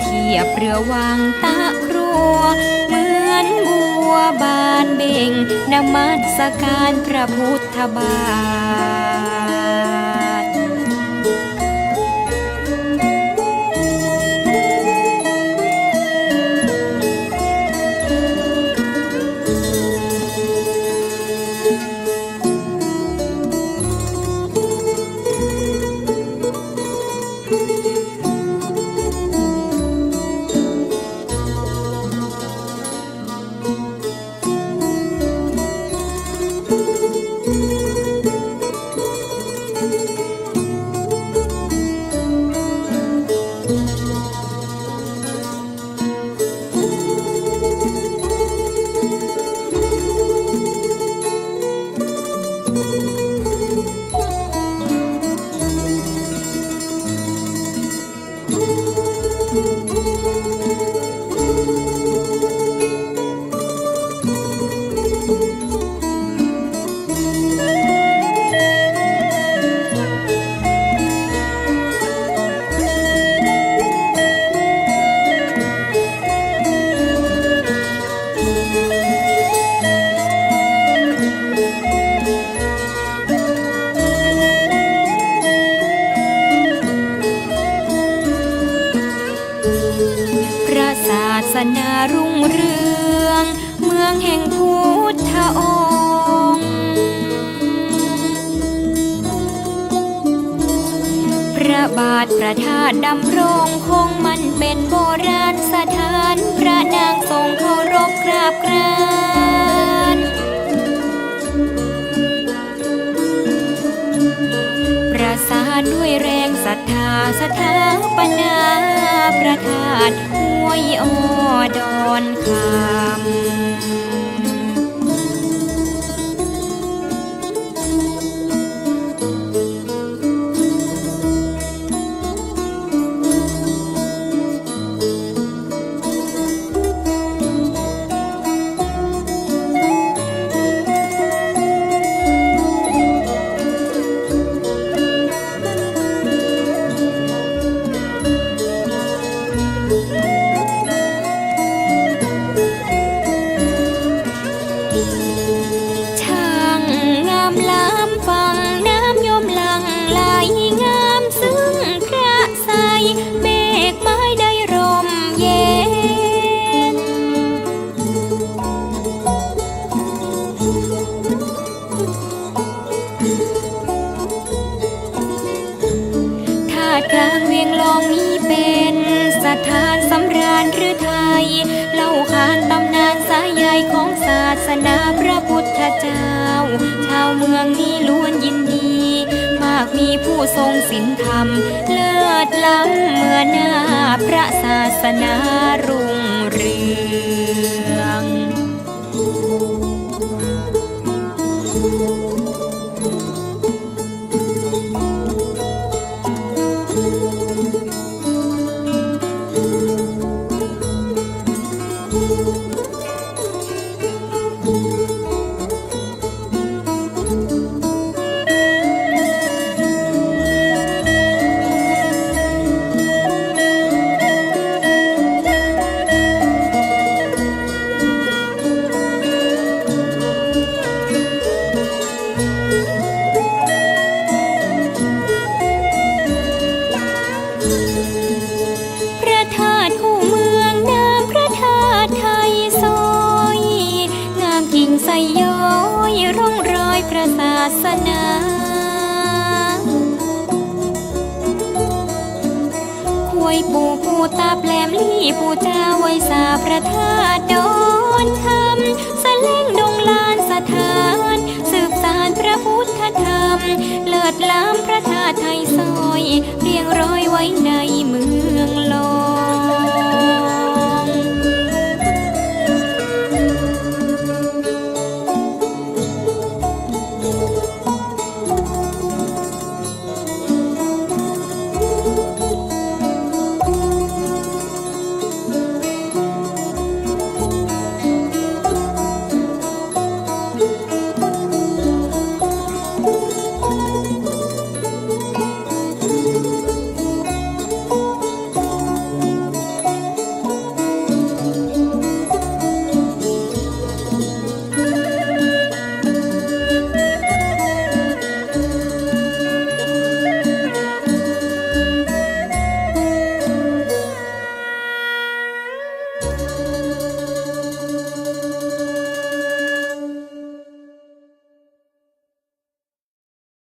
เทียบเรือวังตะครัว เหมือนบัวบานเบ่งนมัสการพระพุทธบาท นารุ่งเรือง เมืองแห่งพุทธองค์ พระบาทพระธาตดำรงคงมันเป็นโบราณสถาน พระนางทรงเคารพกราบกรานประสานด้วยแรงศรัทธาสถาปนา พระธาตุห้วยอดอนคำ ท่ากลางเวียงลองนี้เป็นสถานสำราญหรือไทย เล่าขานตำนานสายใยของศาสนาพระพุทธเจ้า ชาวเมืองนี้ล้วนยินดี มากมีผู้ทรงศีลธรรม เลิศล้ำเมื่อหน้าพระศาสนารุ่งเรือง พ ปู่ผู้ตาแปลมลี่ปูจาไว้สาประธาตุดนทำสเล่งดงลานสถาน สืบสารพระพุทธธรรม เลิศดล้ำพระธาตุไทย